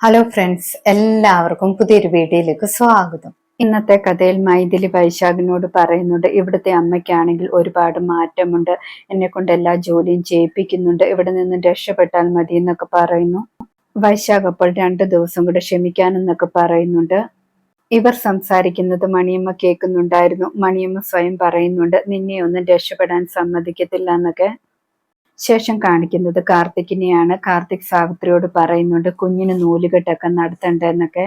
Hello friends എല്ലാവർക്കും പുതിയൊരു വീഡിയോയിലേക്ക് സ്വാഗതം. ഇന്നത്തെ കഥയിൽ മൈഥിലി വൈശാഖിനോട് പറയുന്നുണ്ട് ഇവിടുത്തെ അമ്മയ്ക്കാണെങ്കിൽ ഒരുപാട് മാറ്റമുണ്ട്. എന്നെ കൊണ്ട് എല്ലാ ജോലിയും ചെയ്യിപ്പിക്കുന്നുണ്ട്. ഇവിടെ നിന്ന് രക്ഷപ്പെട്ടാൽ മതി എന്നൊക്കെ പറയുന്നു. വൈശാഖ് അപ്പോൾ രണ്ടു ദിവസം കൂടെ ക്ഷമിക്കാനെന്നൊക്കെ പറയുന്നുണ്ട്. ഇവർ സംസാരിക്കുന്നത് മണിയമ്മ കേൾക്കുന്നുണ്ടായിരുന്നു. മണിയമ്മ സ്വയം പറയുന്നുണ്ട് നിന്നെ ഒന്നും രക്ഷപ്പെടാൻ സമ്മതിക്കത്തില്ല എന്നൊക്കെ. ശേഷം കാണിക്കുന്നത് കാർത്തിക്കിനെയാണ്. കാർത്തിക് സാവിത്രിയോട് പറയുന്നുണ്ട് കുഞ്ഞിന് നൂലുകെട്ടൊക്കെ നടത്തണ്ടെന്നൊക്കെ.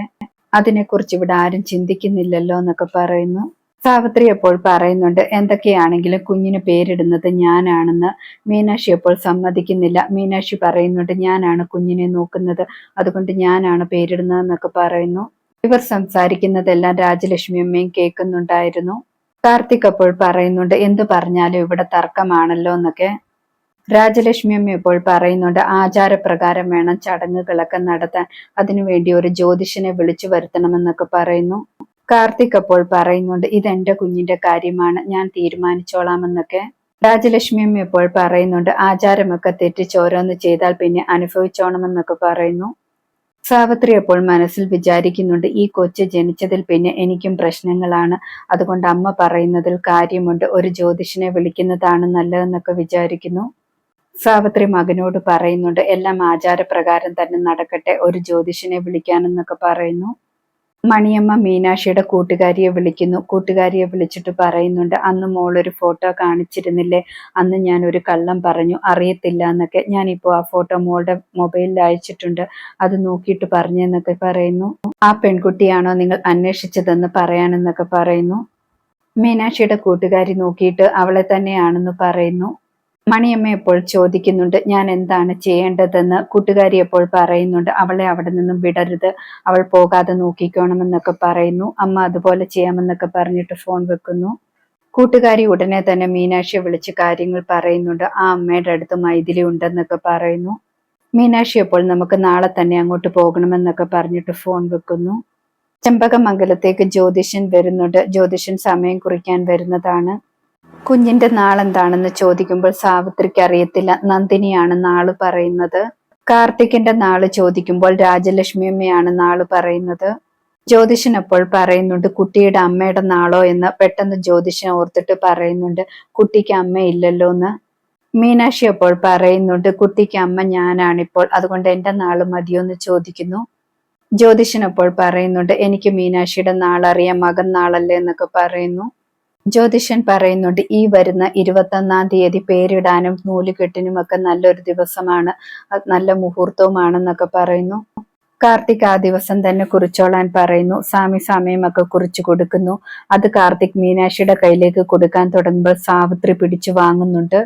അതിനെക്കുറിച്ച് ഇവിടെ ആരും ചിന്തിക്കുന്നില്ലല്ലോ എന്നൊക്കെ പറയുന്നു. സാവിത്രി എപ്പോൾ പറയുന്നുണ്ട് എന്തൊക്കെയാണെങ്കിലും കുഞ്ഞിന് പേരിടുന്നത് ഞാനാണെന്ന്. മീനാക്ഷി അപ്പോൾ സമ്മതിക്കുന്നില്ല. മീനാക്ഷി പറയുന്നുണ്ട് ഞാനാണ് കുഞ്ഞിനെ നോക്കുന്നത്. അതുകൊണ്ട് ഞാനാണ് പേരിടുന്നതെന്നൊക്കെ പറയുന്നു. ഇവർ സംസാരിക്കുന്നതെല്ലാം രാജലക്ഷ്മി അമ്മയും കേൾക്കുന്നുണ്ടായിരുന്നു. കാർത്തിക് അപ്പോൾ പറയുന്നുണ്ട് എന്ത് പറഞ്ഞാലും ഇവിടെ തർക്കമാണല്ലോ എന്നൊക്കെ. രാജലക്ഷ്മി അമ്മ ഇപ്പോൾ പറയുന്നുണ്ട് ആചാരപ്രകാരം വേണം ചടങ്ങുകളൊക്കെ നടത്താൻ. അതിനുവേണ്ടി ഒരു ജ്യോതിഷനെ വിളിച്ചു വരുത്തണമെന്നൊക്കെ പറയുന്നു. കാർത്തിക് അപ്പോൾ പറയുന്നുണ്ട് ഇതെന്റെ കുഞ്ഞിന്റെ കാര്യമാണ് ഞാൻ തീരുമാനിച്ചോളാമെന്നൊക്കെ. രാജലക്ഷ്മി അമ്മ ഇപ്പോൾ പറയുന്നുണ്ട് ആചാരമൊക്കെ തെറ്റിച്ച് ഓരോന്ന് ചെയ്താൽ പിന്നെ അനുഭവിച്ചോണമെന്നൊക്കെ പറയുന്നു. സാവിത്രി അപ്പോൾ മനസ്സിൽ വിചാരിക്കുന്നുണ്ട് ഈ കൊച്ച് ജനിച്ചതിൽ പിന്നെ എനിക്കും പ്രശ്നങ്ങളാണ്. അതുകൊണ്ട് അമ്മ പറയുന്നതിൽ കാര്യമുണ്ട് ഒരു ജ്യോതിഷനെ വിളിക്കുന്നതാണ് നല്ലതെന്നൊക്കെ വിചാരിക്കുന്നു. സാവിത്രി മകനോട് പറയുന്നുണ്ട് എല്ലാം ആചാരപ്രകാരം തന്നെ നടക്കട്ടെ ഒരു ജ്യോതിഷനെ വിളിക്കാനെന്നൊക്കെ പറയുന്നു. മണിയമ്മ മീനാക്ഷിയുടെ കൂട്ടുകാരിയെ വിളിക്കുന്നു. കൂട്ടുകാരിയെ വിളിച്ചിട്ട് പറയുന്നുണ്ട് അന്ന് മോളൊരു ഫോട്ടോ കാണിച്ചിരുന്നില്ലേ? അന്ന് ഞാൻ ഒരു കള്ളം പറഞ്ഞു അറിയത്തില്ല എന്നൊക്കെ ഞാനിപ്പോൾ ആ ഫോട്ടോ മോളുടെ മൊബൈലിൽ അയച്ചിട്ടുണ്ട് അത് നോക്കിയിട്ട് പറഞ്ഞെന്നൊക്കെ പറയുന്നു. ആ പെൺകുട്ടിയാണോ നിങ്ങൾ അന്വേഷിച്ചതെന്ന് പറയാനെന്നൊക്കെ പറയുന്നു. മീനാക്ഷിയുടെ കൂട്ടുകാരി നോക്കിയിട്ട് അവളെ തന്നെയാണെന്ന് പറയുന്നു. മണിയമ്മ എപ്പോൾ ചോദിക്കുന്നുണ്ട് ഞാൻ എന്താണ് ചെയ്യേണ്ടതെന്ന്? കൂട്ടുകാരി എപ്പോൾ പറയുന്നുണ്ട് അവളെ അവിടെ നിന്നും വിടരുത് അവൾ പോകാതെ നോക്കിക്കോണമെന്നൊക്കെ പറയുന്നു അമ്മ അതുപോലെ ചെയ്യാമെന്നൊക്കെ പറഞ്ഞിട്ട് ഫോൺ വെക്കുന്നു. കൂട്ടുകാരി ഉടനെ തന്നെ മീനാക്ഷിയെ വിളിച്ച് കാര്യങ്ങൾ പറയുന്നുണ്ട് ആ അമ്മയുടെ അടുത്ത് മൈഥിലി ഉണ്ടെന്നൊക്കെ പറയുന്നു. മീനാക്ഷി അപ്പോൾ നമുക്ക് നാളെ തന്നെ അങ്ങോട്ട് പോകണമെന്നൊക്കെ പറഞ്ഞിട്ട് ഫോൺ വെക്കുന്നു. ചെമ്പകമംഗലത്തേക്ക് ജ്യോതിഷൻ വരുന്നുണ്ട് ജ്യോതിഷൻ സമയം കുറിക്കാൻ വരുന്നതാണ്. കുഞ്ഞിന്റെ നാളെന്താണെന്ന് ചോദിക്കുമ്പോൾ സാവിത്രിക്ക് അറിയത്തില്ല. നന്ദിനിയാണ് നാൾ പറയുന്നത്. കാർത്തിക്കിന്റെ നാൾ ചോദിക്കുമ്പോൾ രാജലക്ഷ്മി അമ്മയാണ് നാൾ പറയുന്നത്. ജ്യോതിഷൻ അപ്പോൾ പറയുന്നുണ്ട് കുട്ടിയുടെ അമ്മയുടെ നാളോ എന്ന് പെട്ടെന്ന് ജ്യോതിഷൻ ഓർത്തിട്ട് പറയുന്നുണ്ട് കുട്ടിക്ക് അമ്മയില്ലല്ലോ എന്ന് മീനാക്ഷി അപ്പോൾ പറയുന്നുണ്ട് കുട്ടിക്ക് അമ്മ ഞാനാണിപ്പോൾ അതുകൊണ്ട് എന്റെ നാൾ മതിയോ എന്ന് ചോദിക്കുന്നു. ജ്യോതിഷൻ അപ്പോൾ പറയുന്നുണ്ട് എനിക്ക് മീനാക്ഷിയുടെ നാളറിയാം മകൻ നാളല്ലേ എന്നൊക്കെ പറയുന്നു. ജ്യോതിഷൻ പറയുന്നുണ്ട് ഈ വരുന്ന ഇരുപത്തൊന്നാം തീയതി പേരിടാനും നൂലുകെട്ടിനും ഒക്കെ നല്ലൊരു ദിവസമാണ് നല്ല മുഹൂർത്തവുമാണെന്നൊക്കെ പറയുന്നു. കാർത്തിക് ആ ദിവസം തന്നെ കുറിച്ചോളാൻ പറയുന്നു സ്വാമി സമയമൊക്കെ കുറിച്ചു കൊടുക്കുന്നു. അത് കാർത്തിക് മീനാക്ഷിയുടെ കയ്യിലേക്ക് കൊടുക്കാൻ തുടങ്ങുമ്പോൾ സാവിത്രി പിടിച്ചു വാങ്ങുന്നുണ്ട്.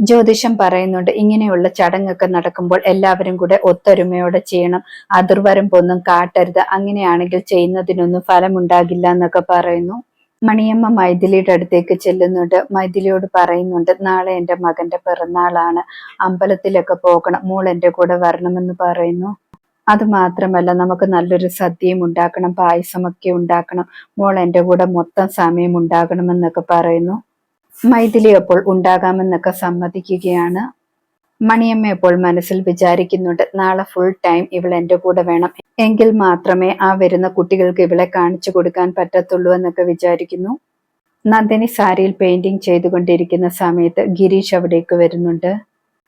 ജ്യോതിഷം പറയുന്നുണ്ട് ഇങ്ങനെയുള്ള ചടങ്ങൊക്കെ നടക്കുമ്പോൾ എല്ലാവരും കൂടെ ഒത്തൊരുമയോടെ ചെയ്യണം അതിർവരമ്പൊന്നും കാട്ടരുത് അങ്ങനെയാണെങ്കിൽ ചെയ്യുന്നതിനൊന്നും ഫലമുണ്ടാകില്ല എന്നൊക്കെ പറയുന്നു. മണിയമ്മ മൈഥിലിയുടെ അടുത്തേക്ക് ചെല്ലുന്നുണ്ട്. മൈഥിലിയോട് പറയുന്നുണ്ട് നാളെ എന്റെ മകന്റെ പിറന്നാളാണ്. അമ്പലത്തിലൊക്കെ പോകണം. മോൾ എന്റെ കൂടെ വരണമെന്ന് പറയുന്നു. അത് മാത്രമല്ല നമുക്ക് നല്ലൊരു സദ്യയും ഉണ്ടാക്കണം പായസമൊക്കെ ഉണ്ടാക്കണം. മോൾ എന്റെ കൂടെ മൊത്തം സമയം ഉണ്ടാകണമെന്നൊക്കെ പറയുന്നു. മൈഥിലി അപ്പോൾ ഉണ്ടാകാമെന്നൊക്കെ സമ്മതിക്കുകയാണ്. മണിയമ്മ അപ്പോൾ മനസ്സിൽ വിചാരിക്കുന്നുണ്ട് നാളെ ഫുൾ ടൈം ഇവൾ എന്റെ കൂടെ വേണം. എങ്കിൽ മാത്രമേ ആ വരുന്ന കുട്ടികൾക്ക് ഇവളെ കാണിച്ചു കൊടുക്കാൻ പറ്റത്തുള്ളൂ എന്നൊക്കെ വിചാരിക്കുന്നു. നന്ദിനി സാരിയിൽ പെയിന്റിംഗ് ചെയ്തുകൊണ്ടിരിക്കുന്ന സമയത്ത് ഗിരീഷ് അവിടേക്ക് വരുന്നുണ്ട്.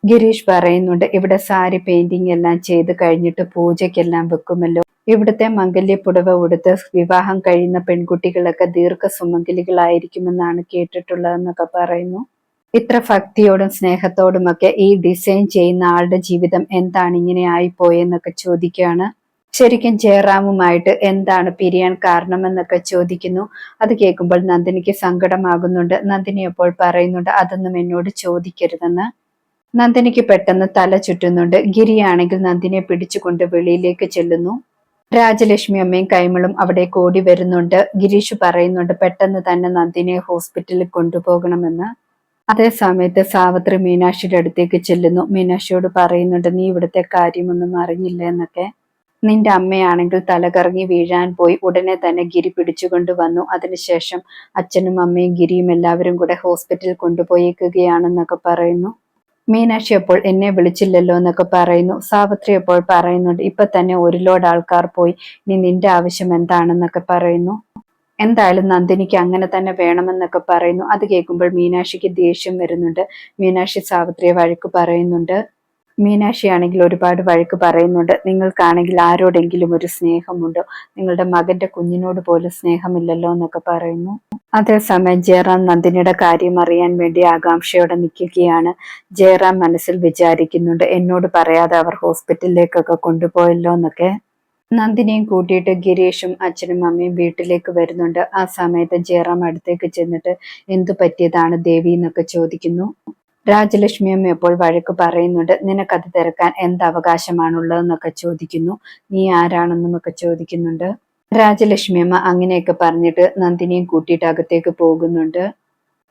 ഗിരീഷ് പറയുന്നുണ്ട് ഇവിടെ സാരി പെയിന്റിംഗ് എല്ലാം ചെയ്ത് കഴിഞ്ഞിട്ട് പൂജയ്ക്കെല്ലാം വെക്കുമല്ലോ. ഇവിടുത്തെ മംഗല്യ പുടവ ഉടുത്ത് വിവാഹം കഴിയുന്ന പെൺകുട്ടികളൊക്കെ ദീർഘ സുമംഗലികളായിരിക്കുമെന്നാണ് കേട്ടിട്ടുള്ളതെന്നൊക്കെ പറയുന്നു. ഇത്ര ഭക്തിയോടും സ്നേഹത്തോടുമൊക്കെ ഈ ഡിസൈൻ ചെയ്യുന്ന ആളുടെ ജീവിതം എന്താണ് ഇങ്ങനെ ആയിപ്പോയെന്നൊക്കെ ചോദിക്കുകയാണ്. ശരിക്കും ജയറാമുമായിട്ട് എന്താണ് പിരിയാൻ കാരണമെന്നൊക്കെ ചോദിക്കുന്നു. അത് കേൾക്കുമ്പോൾ നന്ദിനിക്ക് സങ്കടമാകുന്നുണ്ട്. നന്ദിനി അപ്പോൾ പറയുന്നുണ്ട് അതൊന്നും എന്നോട് ചോദിക്കരുതെന്ന്. നന്ദിനിക്ക് പെട്ടെന്ന് തല ചുറ്റുന്നുണ്ട്. ഗിരിയാണെങ്കിൽ നന്ദിനെ പിടിച്ചുകൊണ്ട് വെളിയിലേക്ക് ചെല്ലുന്നു. രാജലക്ഷ്മി അമ്മയും കൈമളും അവിടെ കോടി വരുന്നുണ്ട്. ഗിരീഷ് പറയുന്നുണ്ട് പെട്ടെന്ന് തന്നെ നന്ദിനെ ഹോസ്പിറ്റലിൽ കൊണ്ടുപോകണമെന്ന്. അതേ സമയത്ത് സാവിത്രി മീനാക്ഷിയുടെ അടുത്തേക്ക് ചെല്ലുന്നു. മീനാക്ഷിയോട് പറയുന്നുണ്ട് നീ ഇവിടുത്തെ കാര്യമൊന്നും അറിഞ്ഞില്ല? എന്നൊക്കെ. നിന്റെ അമ്മയാണെങ്കിൽ തലകറങ്ങി വീഴാൻ പോയി ഉടനെ തന്നെ ഗിരി പിടിച്ചുകൊണ്ട് വന്നു. അതിനുശേഷം അച്ഛനും അമ്മയും ഗിരിയും എല്ലാവരും കൂടെ ഹോസ്പിറ്റലിൽ കൊണ്ടുപോയേക്കുകയാണെന്നൊക്കെ പറയുന്നു. മീനാക്ഷി അപ്പോൾ എന്നെ വിളിച്ചില്ലല്ലോ എന്നൊക്കെ പറയുന്നു. സാവിത്രി അപ്പോൾ പറയുന്നുണ്ട് ഇപ്പൊ തന്നെ ഒരു ലോഡ് ആൾക്കാർ പോയി. ഇനി നിന്റെ ആവശ്യം എന്താണെന്നൊക്കെ പറയുന്നു. എന്തായാലും നന്ദിനിക്ക് അങ്ങനെ തന്നെ വേണമെന്നൊക്കെ പറയുന്നു. അത് കേൾക്കുമ്പോൾ മീനാക്ഷിക്ക് ദേഷ്യം വരുന്നുണ്ട്. മീനാക്ഷി സാവിത്രിയെ വഴക്ക് പറയുന്നുണ്ട്. മീനാക്ഷി ആണെങ്കിൽ ഒരുപാട് വഴക്ക് പറയുന്നുണ്ട്. നിങ്ങൾക്കാണെങ്കിൽ ആരോടെങ്കിലും ഒരു സ്നേഹമുണ്ടോ? നിങ്ങളുടെ മകന്റെ കുഞ്ഞിനോട് പോലും സ്നേഹമില്ലല്ലോ എന്നൊക്കെ പറയുന്നു. അതേസമയം ജയറാം നന്ദിനിയുടെ കാര്യം അറിയാൻ വേണ്ടി ആകാംക്ഷയോടെ നിൽക്കുകയാണ്. ജയറാം മനസ്സിൽ വിചാരിക്കുന്നുണ്ട് എന്നോട് പറയാതെ അവർ ഹോസ്പിറ്റലിലേക്കൊക്കെ കൊണ്ടുപോയല്ലോ എന്നൊക്കെ. നന്ദിനിയും കൂട്ടിയിട്ട് ഗിരീഷും അച്ഛനും അമ്മയും വീട്ടിലേക്ക് വരുന്നുണ്ട്. ആ സമയത്ത് ജയറാം അടുത്തേക്ക് ചെന്നിട്ട് എന്തു പറ്റിയതാണ് ദേവി? എന്നൊക്കെ ചോദിക്കുന്നു. രാജലക്ഷ്മി അമ്മ എപ്പോൾ വഴക്ക് പറയുന്നുണ്ട്? നിനക്കത് തിരക്കാൻ എന്ത് അവകാശമാണുള്ളതെന്നൊക്കെ ചോദിക്കുന്നു. നീ ആരാണെന്നുമൊക്കെ ചോദിക്കുന്നുണ്ട്? രാജലക്ഷ്മി അമ്മ അങ്ങനെയൊക്കെ പറഞ്ഞിട്ട് നന്ദിനിയും കൂട്ടിയിട്ട് അകത്തേക്ക് പോകുന്നുണ്ട്.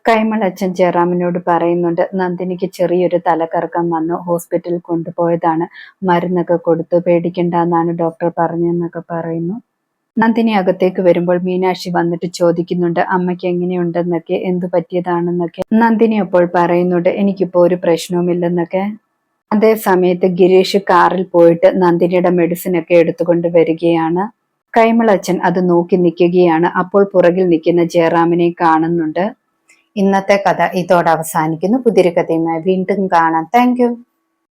കൈമൾ അച്ഛൻ ജയറാമിനോട് പറയുന്നുണ്ട് നന്ദിനിക്ക് ചെറിയൊരു തലകറക്കം വന്ന്. ഹോസ്പിറ്റലിൽ കൊണ്ടുപോയതാണ്. മരുന്നൊക്കെ കൊടുത്തു. പേടിക്കണ്ടെന്നാണ് ഡോക്ടർ പറഞ്ഞതെന്നൊക്കെ പറയുന്നു. നന്ദിനി അകത്തേക്ക് വരുമ്പോൾ മീനാക്ഷി വന്നിട്ട് ചോദിക്കുന്നുണ്ട് അമ്മയ്ക്ക് എങ്ങനെയുണ്ടെന്നൊക്കെ? എന്തു പറ്റിയതാണെന്നൊക്കെ? നന്ദിനി അപ്പോൾ പറയുന്നുണ്ട് എനിക്കിപ്പോ ഒരു പ്രശ്നവുമില്ലെന്നൊക്കെ. അതേ സമയത്ത് ഗിരീഷ് കാറിൽ പോയിട്ട് നന്ദിനിയുടെ മെഡിസിൻ ഒക്കെ എടുത്തുകൊണ്ട് വരികയാണ്. കൈമളച്ചൻ അത് നോക്കി നിൽക്കുകയാണ്. അപ്പോൾ പുറകിൽ നിൽക്കുന്ന ജയറാമിനെ കാണുന്നുണ്ട്. ഇന്നത്തെ കഥ ഇതോടെ അവസാനിക്കുന്നു. പുതിയൊരു കഥയുമായി വീണ്ടും കാണാം. താങ്ക്